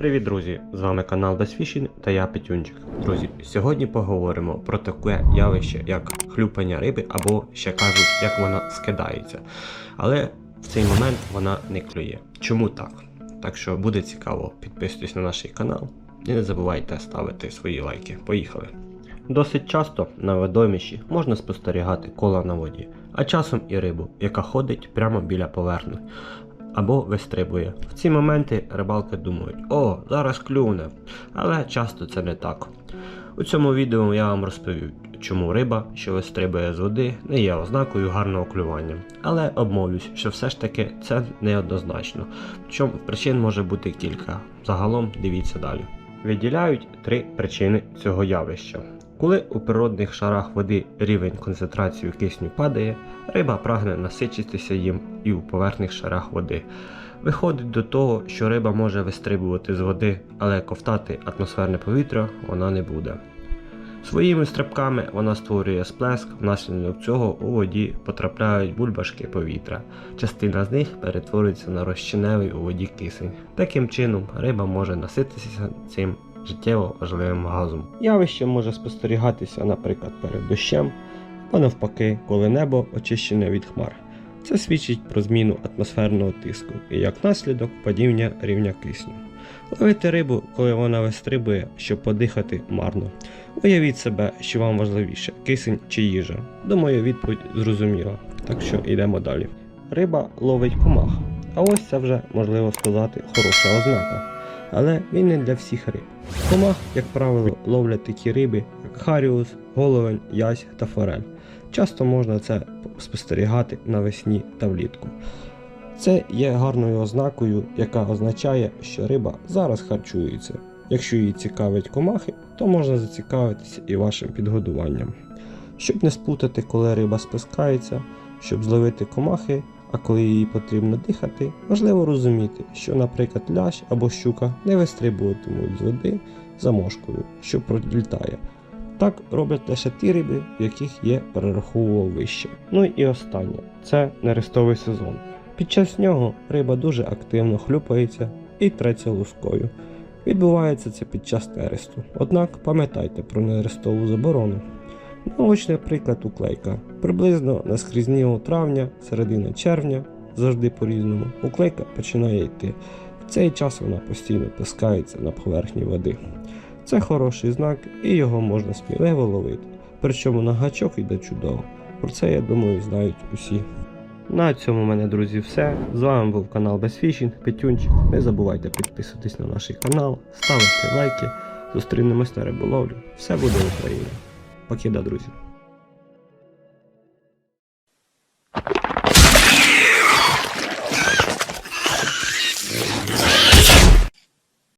Привіт, друзі! З вами канал Безфішінг та я Петюнчик. Друзі, сьогодні поговоримо про таке явище, як хлюпання риби, або ще кажуть, як вона скидається. Але в цей момент вона не клює. Чому так? Так що буде цікаво, підписуйтесь на наш канал і не забувайте ставити свої лайки. Поїхали! Досить часто на водоймищі можна спостерігати кола на воді, а часом і рибу, яка ходить прямо біля поверхні або вистрибує. В ці моменти рибалки думають, о, зараз клюне. Але часто це не так. У цьому відео я вам розповів, чому риба, що вистрибує з води, не є ознакою гарного клювання. Але обмовлюсь, що все ж таки це неоднозначно. Причому причин може бути кілька. Загалом дивіться далі. Виділяють три причини цього явища. Коли у природних шарах води рівень концентрації кисню падає, риба прагне насичитися їм і у поверхних шарах води. Виходить до того, що риба може вистрибувати з води, але ковтати атмосферне повітря вона не буде. Своїми стрибками вона створює сплеск, внаслідок цього у воді потрапляють бульбашки повітря. Частина з них перетворюється на розчиневий у воді кисень. Таким чином риба може насититися цим життєво важливим газом. Явище може спостерігатися, наприклад, перед дощем, або навпаки, коли небо очищене від хмар. Це свідчить про зміну атмосферного тиску і як наслідок падіння рівня кисню. Ловити рибу, коли вона вистрибує, щоб подихати марно. Уявіть себе, що вам важливіше кисень чи їжа. Думаю, відповідь зрозуміла. Так що йдемо далі. Риба ловить комах, а ось це вже можливо сказати хороша ознака. Але він не для всіх риб. Комах, як правило, ловлять такі риби, як харіус, головень, язь та форель. Часто можна це спостерігати навесні та влітку. Це є гарною ознакою, яка означає, що риба зараз харчується. Якщо її цікавить комахи, то можна зацікавитися і вашим підгодуванням. Щоб не сплутати, коли риба спускається, щоб зловити комахи, а коли їй потрібно дихати, важливо розуміти, що, наприклад, лящ або щука не вистрибуватимуть з води за мошкою, що пролітає. Так роблять лише ті риби, в яких є перераховував вище. Ну і останнє це нерестовий сезон. Під час нього риба дуже активно хлюпається і треться лускою. Відбувається це під час нересту. Однак пам'ятайте про нерестову заборону. Наочний приклад уклейка. Приблизно на скрізнього травня, середина червня, завжди по-різному, уклейка починає йти. В цей час вона постійно пискається на поверхні води. Це хороший знак і його можна сміливо ловити. Причому на гачок йде чудово. Про це, я думаю, знають усі. На цьому в мене, друзі, все. З вами був канал Безфішінг, Петюнчик. Не забувайте підписуватись на наш канал, ставити лайки. Зустрінемось на риболовлю. Все буде Україна. Покида, друзі.